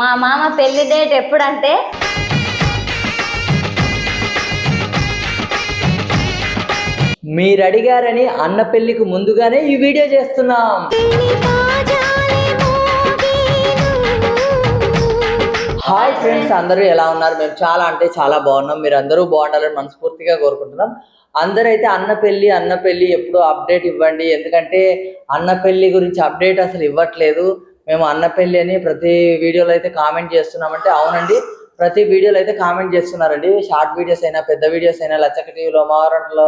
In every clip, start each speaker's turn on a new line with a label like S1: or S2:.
S1: మా మామ పెళ్ళి డేట్ ఎప్పుడంటే
S2: మీరు అడిగారని అన్న పెళ్ళికి ముందుగానే ఈ వీడియో చేస్తున్నాం. హాయ్ ఫ్రెండ్స్ అందరూ ఎలా ఉన్నారు? మేము చాలా అంటే చాలా బాగున్నాం. మీరు అందరూ బాగుండాలని మనస్ఫూర్తిగా కోరుకుంటున్నాం. అందరైతే అన్న పెళ్ళి అన్న పెళ్ళి ఎప్పుడు అప్డేట్ ఇవ్వండి. ఎందుకంటే అన్న పెళ్ళి గురించి అప్డేట్ అసలు ఇవ్వట్లేదు. మేము అన్న అని ప్రతి వీడియోలో అయితే కామెంట్ చేస్తున్నామంటే అవునండి. ప్రతి వీడియోలో అయితే కామెంట్ చేస్తున్నారండి. షార్ట్ వీడియోస్ అయినా పెద్ద వీడియోస్ అయినా లచ్చక టీవీలో మారంట్లో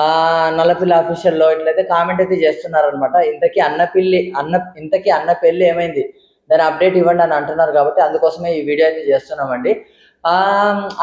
S2: ఆ ఆఫీషియల్లో ఇట్లయితే కామెంట్ అయితే చేస్తున్నారనమాట ఇంతకీ అన్న పిల్లి అన్న ఇంతకీ అన్న పెళ్ళి ఏమైంది? దాని అప్డేట్ ఇవ్వండి అని అంటున్నారు కాబట్టి అందుకోసమే ఈ వీడియో అయితే చేస్తున్నామండి.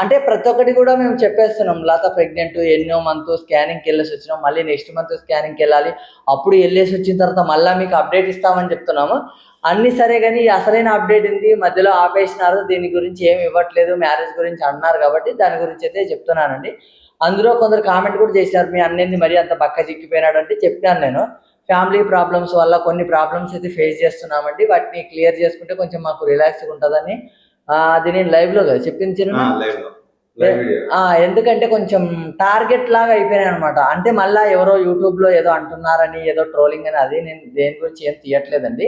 S2: అంటే ప్రతి ఒక్కటి కూడా మేము చెప్పేస్తున్నాం. లత ప్రెగ్నెంట్ ఎన్నో మంత్ స్కానింగ్కి వెళ్ళేసి వచ్చినాం. మళ్ళీ నెక్స్ట్ మంత్ స్కానింగ్కి వెళ్ళాలి. అప్పుడు వెళ్ళేసి వచ్చిన తర్వాత మళ్ళీ మీకు అప్డేట్ ఇస్తామని చెప్తున్నాము. అన్ని సరే కానీ అసలైన అప్డేట్ ఉంది మధ్యలో ఆపేసినారు. దీని గురించి ఏమి ఇవ్వట్లేదు. మ్యారేజ్ గురించి అన్నారు కాబట్టి దాని గురించి అయితే చెప్తున్నానండి. అందులో కొందరు కామెంట్ కూడా చేశారు. మీ అన్నింది మరీ అంత బక్క చిక్కిపోయినాడు అంటే చెప్పాను నేను. ఫ్యామిలీ ప్రాబ్లమ్స్ వల్ల కొన్ని ప్రాబ్లమ్స్ అయితే ఫేస్ చేస్తున్నామండి. వాటిని క్లియర్ చేసుకుంటే కొంచెం మాకు రిలాక్స్గా ఉంటుందని అది నేను కదా చెప్పింది
S3: లైవ్లో. వీడియో
S2: ఆ, ఎందుకంటే కొంచెం టార్గెట్ లాగా అయిపోయినాయి అనమాట అంటే మళ్ళీ ఎవరో యూట్యూబ్లో ఏదో అంటున్నారని ఏదో ట్రోలింగ్ అని అది నేను దేని గురించి ఏం తీయట్లేదండి.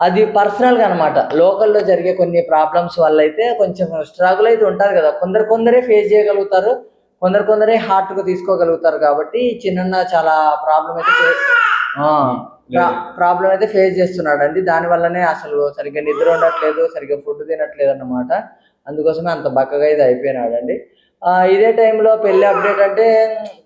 S2: అది పర్సనల్గా అనమాట లోకల్లో జరిగే కొన్ని ప్రాబ్లమ్స్ వల్ల అయితే కొంచెం స్ట్రగుల్ అయితే ఉంటుంది కదా. కొందరు కొందరే ఫేస్ చేయగలుగుతారు కొందరు కొందరే హార్ట్కు తీసుకోగలుగుతారు కాబట్టి చిన్న చాలా ప్రాబ్లం అయితే ప్రాబ్లం అయితే ఫేస్ చేస్తున్నాడు అండి దాని వల్లనే అసలు సరిగ్గా నిద్ర ఉండట్లేదు సరిగ్గా ఫుడ్ తినట్లేదు అన్నమాట అందుకోసమే అంత బక్కగా అయితే అయిపోయినాడు అండి ఆ, ఇదే టైంలో పెళ్ళి అప్డేట్ అంటే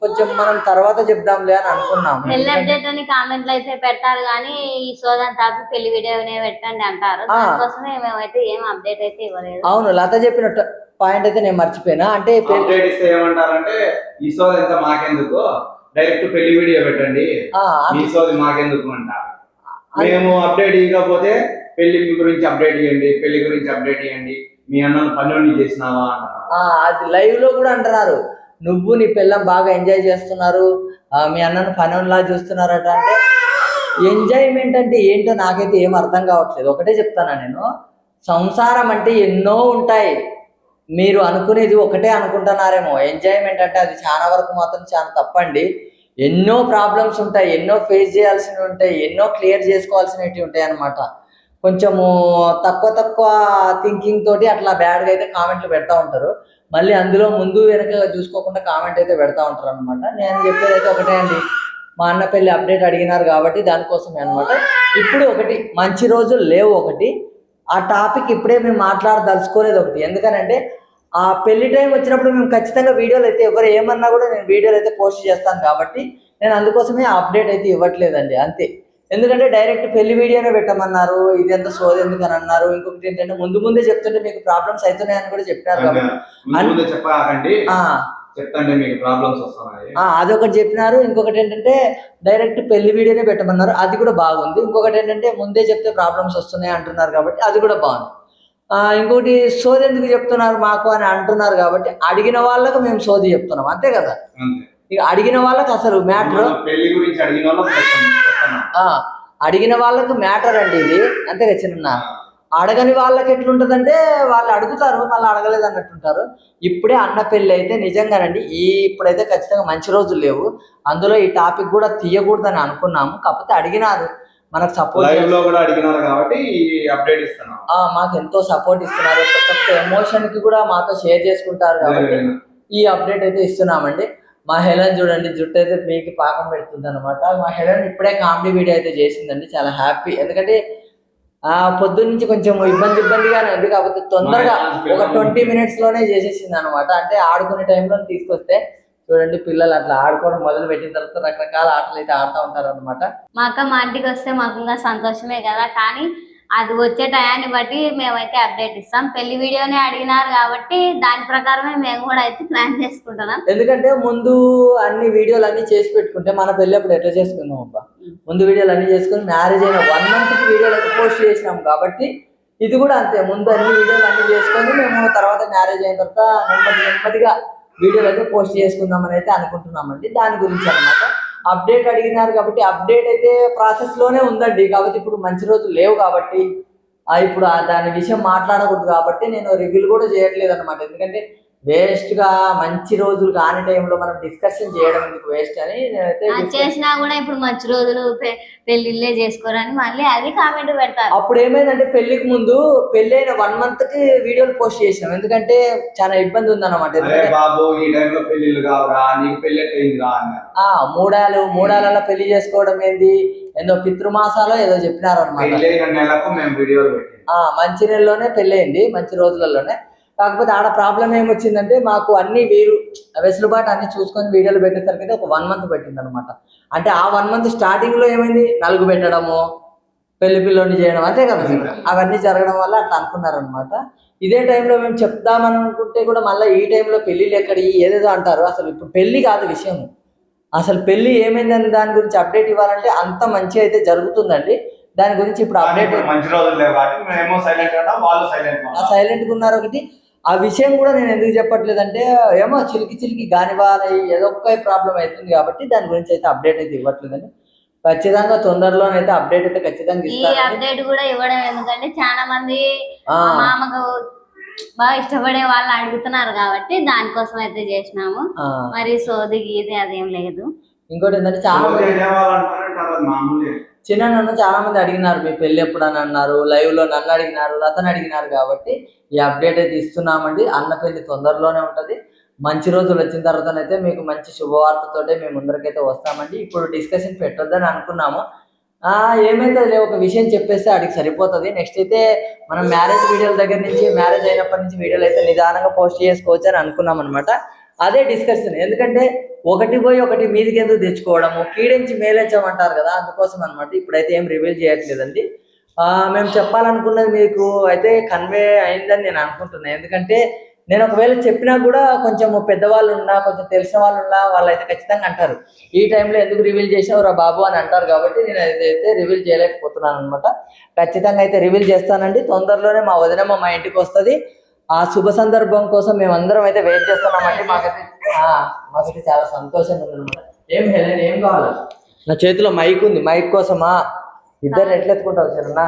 S2: కొంచెం మనం తర్వాత చెప్దాంలే అని అనుకున్నాము.
S1: పెళ్ళి అప్డేట్ అని కామెంట్లు అయితే పెడతారు కానీ ఈ సోదన్ టాపిక్ పెళ్ళి వీడియోనే పెట్టండి అంటారు. దానికోసమే మేమైతే ఏం అప్డేట్ అయితే ఇవ్వలేదు.
S2: అవును లత చెప్పిన పాయింట్ అయితే నేను మర్చిపోయినా. అంటే
S3: ఏమంటారంటే ఈ సోది ఎంత మాకెందుకు? డైరెక్ట్ పెళ్ళి వీడియో పెట్టండి. మీ సోది మాకెందుకు అంటారు మేము అప్డేట్ ఇవ్వకపోతే పెళ్ళి గురించి అప్డేట్ ఇవ్వండి పెళ్ళి గురించి అప్డేట్ ఇవ్వండి మీ అన్నను పనులు చేసినావా
S2: అది లైవ్లో కూడా అంటున్నారు. నువ్వు నీ పిల్లం బాగా ఎంజాయ్ చేస్తున్నారు. మీ అన్నను పనులా చూస్తున్నారట. అంటే ఎంజాయ్మెంట్ అంటే ఏంటో నాకైతే ఏం అర్థం కావట్లేదు. ఒకటే చెప్తానా నేను? సంసారం అంటే ఎన్నో ఉంటాయి. మీరు అనుకునేది ఒకటే అనుకుంటున్నారేమో. ఎంజాయ్మెంట్ అంటే అది చాలా వరకు మాత్రం చాలా తప్పండి. ఎన్నో ప్రాబ్లమ్స్ ఉంటాయి ఎన్నో ఫేస్ చేయాల్సినవి ఉంటాయి ఎన్నో క్లియర్ చేసుకోవాల్సినవి ఉంటాయి అనమాట కొంచెము తక్కువ తక్కువ థింకింగ్ తోటి అట్లా బ్యాడ్గా అయితే కామెంట్లు పెడతా ఉంటారు. మళ్ళీ అందులో ముందు వెనక చూసుకోకుండా కామెంట్ అయితే పెడతా ఉంటారు అనమాట నేను చెప్పేది అయితే ఒకటే అండి. మా అన్న పెళ్ళి అప్డేట్ అడిగినారు కాబట్టి దానికోసమే అనమాట ఇప్పుడు ఒకటి మంచి రోజులు లేవు ఒకటి. ఆ టాపిక్ ఇప్పుడే మేము మాట్లాడదలుచుకోలేదు ఒకటి. ఎందుకనంటే ఆ పెళ్ళి టైం వచ్చినప్పుడు మేము ఖచ్చితంగా వీడియోలు అయితే ఎవరు ఏమన్నా కూడా నేను వీడియోలు అయితే పోస్ట్ చేస్తాను కాబట్టి నేను అందుకోసమే అప్డేట్ అయితే ఇవ్వట్లేదండి అంతే. ఎందుకంటే డైరెక్ట్ పెళ్ళి వీడియోనే పెట్టమన్నారు ఇది ఎంత సోది ఎందుకు అని అన్నారు. ఇంకొకటి ఏంటంటే ముందు ముందే చెప్తుంటే మీకు ప్రాబ్లమ్స్ అవుతున్నాయని కూడా చెప్పినారు కాబట్టి
S3: చెప్తాంటే మీకు ప్రాబ్లమ్స్ వస్తున్నాయి.
S2: అదొకటి చెప్పినారు. ఇంకొకటి ఏంటంటే డైరెక్ట్ పెళ్ళి వీడియోనే పెట్టమన్నారు. అది కూడా బాగుంది. ఇంకొకటి ఏంటంటే ముందే చెప్తే ప్రాబ్లమ్స్ వస్తున్నాయి అంటున్నారు కాబట్టి అది కూడా బాగుంది. ఆ, ఇంకోటి సోది ఎందుకు చెప్తున్నారు మాకు అని అంటున్నారు కాబట్టి అడిగిన వాళ్ళకు మేము సోది చెప్తున్నాం. అంతే కదా? ఇక అడిగిన వాళ్ళకి అసలు మ్యాటర్
S3: పెళ్ళి గురించి అడిగిన వాళ్ళకి.
S2: అడిగిన వాళ్ళకు మ్యాటర్ అండి ఇది. అంతే కదా చిన్న అడగని వాళ్ళకి ఎట్లుంటదంటే వాళ్ళు అడుగుతారు మళ్ళీ అడగలేదు అన్నట్టుంటారు ఇప్పుడే అన్న పెళ్ళి అయితే నిజంగానండి ఈ ఇప్పుడైతే ఖచ్చితంగా మంచి రోజులు లేవు. అందులో ఈ టాపిక్ కూడా తీయకూడదని అనుకున్నాము కాకపోతే అడిగినారు. మనకు
S3: సపోర్ట్లో కూడా అడిగినారు కాబట్టి అప్డేట్ ఇస్తున్నాం.
S2: మాకు ఎంతో సపోర్ట్ ఇస్తున్నారు. ప్రతి ఎమోషన్కి కూడా మాతో షేర్ చేసుకుంటారు కాబట్టి ఈ అప్డేట్ అయితే ఇస్తున్నామండి. మా హెలన్ చూడండి జుట్టు అయితే పీకి పాకం పెడుతుంది అనమాట మా హెలన్ ఇప్పుడే కామెడీ వీడియో అయితే చేసిందండి చాలా హ్యాపీ ఎందుకంటే ఆ పొద్దున్న నుంచి కొంచెం ఇబ్బంది ఇబ్బందిగానే ఉంది కాకపోతే తొందరగా ఒక ట్వంటీ మినిట్స్లోనే చేసేసింది అనమాట అంటే ఆడుకునే టైంలో తీసుకొస్తే చూడండి పిల్లలు అట్లా ఆడుకోవడం మొదలు పెట్టిన తర్వాత రకరకాల ఆటలు అయితే ఆడుతూ ఉంటారు అనమాట
S1: మా అక్క మా ఇంటికి వస్తే మాకు ఇంకా సంతోషమే కదా. కానీ అది వచ్చే టయాన్ని బట్టి మేమైతే అప్డేట్ ఇస్తాం. పెళ్ళి వీడియోనే అడిగినారు కాబట్టి దాని ప్రకారమే మేము కూడా అయితే ప్లాన్ చేసుకుంటున్నాం.
S2: ఎందుకంటే ముందు అన్ని వీడియోలు అన్ని చేసి పెట్టుకుంటే మన పెళ్ళి అప్పుడు ఎట్లా చేసుకుందాం అబ్బా? ముందు వీడియోలు అన్ని చేసుకుని మ్యారేజ్ అయిన వన్ మంత్ వీడియోలు అయితే పోస్ట్ చేసినాం కాబట్టి ఇది కూడా అంతే. ముందు అన్ని వీడియోలు అన్ని చేసుకొని మేము తర్వాత మ్యారేజ్ అయిన తర్వాత నెమ్మది నెమ్మదిగా వీడియోలు అయితే పోస్ట్ చేసుకుందామని అయితే అనుకుంటున్నామండి. దాని గురించి అన్నమాట. అప్డేట్ అడిగినారు కాబట్టి అప్డేట్ అయితే ప్రాసెస్లోనే ఉందండి. కాబట్టి ఇప్పుడు మంచి రోజులు లేవు కాబట్టి ఇప్పుడు దాని విషయం మాట్లాడకూడదు కాబట్టి నేను రివ్యూలు కూడా చేయట్లేదు అనమాట ఎందుకంటే వేస్ట్గా మంచి రోజులు కాని టైంలో మనం డిస్కషన్ చేయడం ఎందుకు వేస్ట్ అని నేనైతే
S1: చేసినా కూడా ఇప్పుడు మంచి రోజులు పె- పెళ్ళిళ్ళే చేసుకోరని మళ్ళీ అది కామెంట్ పెడతారు.
S2: అప్పుడు ఏమైందంటే పెళ్ళికి ముందు పెళ్ళి అయిన వన్ మంత్కి వీడియోలు పోస్ట్ చేసినాం ఎందుకంటే చాలా ఇబ్బంది ఉందన్నమాట. పెళ్ళిళ్ళు మూడాలు మూడాలలో పెళ్ళి చేసుకోవడం ఏంది? ఏదో పితృమాసాలో ఏదో చెప్పినారనమాట
S3: పెళ్ళి అయిన నెలకు మేము వీడియోలు పెట్టాం
S2: ఆ మంచి నెలలోనే పెళ్ళయింది మంచి రోజులలోనే. కాకపోతే ఆడ ప్రాబ్లం ఏమొచ్చిందంటే మాకు అన్ని వీరు వెసులుబాటు అన్ని చూసుకొని వీడియోలు పెట్టేసరికి ఒక వన్ మంత్ పెట్టింది అనమాట అంటే ఆ వన్ మంత్ స్టార్టింగ్లో ఏమైంది? నలుగు పెట్టడము పెళ్ళి పిల్లోని చేయడం అంతే కదా? అవన్నీ జరగడం వల్ల అట్లా అనుకున్నారనమాట. ఇదే టైంలో మేము చెప్దామని అనుకుంటే కూడా మళ్ళీ ఈ టైంలో పెళ్ళిళ్ళు ఎక్కడి ఏదేదో అంటారు. అసలు ఇప్పుడు పెళ్ళి కాదు విషయం. అసలు పెళ్ళి ఏమైందని దాని గురించి అప్డేట్ ఇవ్వాలంటే అంత మంచి అయితే జరుగుతుందండి. దాని గురించి ఇప్పుడు అప్డేట్
S3: మంచి రోజులు సైలెంట్
S2: ఉన్నారు ఒకటి. ఆ విషయం కూడా నేను ఎందుకు చెప్పట్లేదంటే ఏమో చిలికి చిలికి గానివాని ఏదో ఒక ప్రాబ్లం అవుతుంది కాబట్టి దాని గురించి అయితే అప్డేట్ అయితే ఇవ్వట్లేదండి. ఖచ్చితంగా తొందరలోనైతే అప్డేట్ అయితే ఖచ్చితంగా
S1: ఈ అప్డేట్ కూడా ఇవ్వడం ఎందుకంటే చాలా మంది మామకు బాగా ఇష్టపడే వాళ్ళు అడుగుతున్నారు కాబట్టి దానికోసం అయితే చేసినాము. మరి సోది గీది అదేం లేదు.
S2: ఇంకోటి ఏంటంటే చాలా చిన్న నన్ను చాలా మంది అడిగినారు మీ పెళ్ళి ఎప్పుడు అని అన్నారు లైవ్లో నన్ను అడిగినారు అతను అడిగినారు కాబట్టి ఈ అప్డేట్ అయితే ఇస్తున్నామండి అన్న పెళ్ళి తొందరలోనే ఉంటది. మంచి రోజులు వచ్చిన తర్వాతనైతే మీకు మంచి శుభవార్తతోటే మేము ముందరికైతే వస్తామండి. ఇప్పుడు డిస్కషన్ పెట్టొద్దని అనుకున్నాము. ఆ ఏమైతే ఒక విషయం చెప్పేస్తే అడిగి సరిపోతుంది. నెక్స్ట్ అయితే మనం మ్యారేజ్ వీడియోల దగ్గర నుంచి మ్యారేజ్ అయినప్పటి నుంచి వీడియోలు అయితే నిదానంగా పోస్ట్ చేసుకోవచ్చు అని అనుకున్నాం అనమాట అదే డిస్కషన్ ఎందుకంటే ఒకటి పోయి ఒకటి మీదికి ఎందుకు తెచ్చుకోవడము? కీడించి మేలేంచమంటారు కదా అందుకోసం అనమాట ఇప్పుడైతే ఏం రివీల్ చేయట్లేదండి. మేము చెప్పాలనుకున్నది మీకు అయితే కన్వే అయిందని నేను అనుకుంటున్నాను ఎందుకంటే నేను ఒకవేళ చెప్పినా కూడా కొంచెం పెద్దవాళ్ళు ఉన్నా కొంచెం తెలిసిన వాళ్ళు ఉన్నా వాళ్ళు అయితే ఖచ్చితంగా అంటారు. ఈ టైంలో ఎందుకు రివీల్ చేసావు రా బాబు అని అంటారు కాబట్టి నేను అయితే రివీల్ చేయలేకపోతున్నాను అనమాట ఖచ్చితంగా అయితే రివీల్ చేస్తానండి. తొందరలోనే మా వదినమ్మ మా ఇంటికి వస్తుంది. ఆ శుభ సందర్భం కోసం మేము అందరం అయితే వెయిట్ చేస్తున్నామండి మాకైతే ఆ, మాకైతే చాలా సంతోషంగా ఉందన్నమాట ఏం హెలెన్ ఏం కావాలి? నా చేతిలో మైక్ ఉంది. మైక్ కోసమా? ఇద్దరు ఎట్లా ఎత్తుకుంటావు సరేనా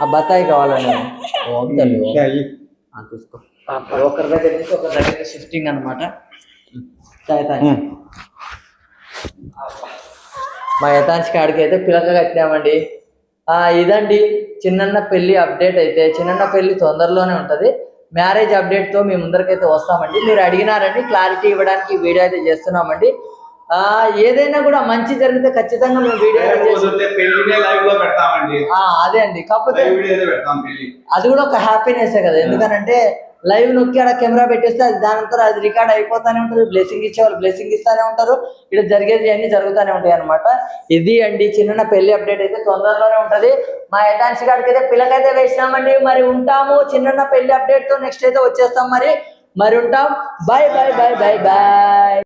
S2: ఆ బత్తాయి కావాలండి. తీసుకో. ఒకరి దగ్గర నుంచి ఒకరి దగ్గర షిఫ్టింగ్ అనమాట మా యథాంశ కాడికి అయితే పిలక కట్టినామండి. ఆ ఇదండి చిన్నన్న పెళ్ళి అప్డేట్ అయితే. చిన్నన్న పెళ్ళి తొందరలోనే ఉంటది. మ్యారేజ్ అప్డేట్తో మీ ముందరకైతే వస్తామండి. మీరు అడిగినారండి క్లారిటీ ఇవ్వడానికి వీడియో అయితే చేస్తున్నామండి. ఆ ఏదైనా కూడా మంచి జరిగితే ఖచ్చితంగా మేము వీడియో అదే అండి. కాకపోతే అది కూడా ఒక హ్యాపీనెస్ కదా. ఎందుకనంటే లైవ్ నొక్కి ఆడ కెమెరా పెట్టేస్తే అది దాని అది రికార్డ్ అయిపోతానే ఉంటుంది. బ్లెస్సింగ్ ఇచ్చేవాళ్ళు బ్లెస్సింగ్ ఇస్తానే ఉంటారు. ఇక్కడ జరిగేది అన్ని జరుగుతూనే ఉంటాయి అనమాట ఇది అండి చిన్న పెళ్ళి అప్డేట్ అయితే తొందరలోనే ఉంటది. మా యథాంశి గారికి అయితే పిల్లకైతే వేసినామండి. మరి ఉంటాము. చిన్న పెళ్ళి అప్డేట్తో నెక్స్ట్ అయితే వచ్చేస్తాం మరి. మరి ఉంటాం. Bye bye bye bye bye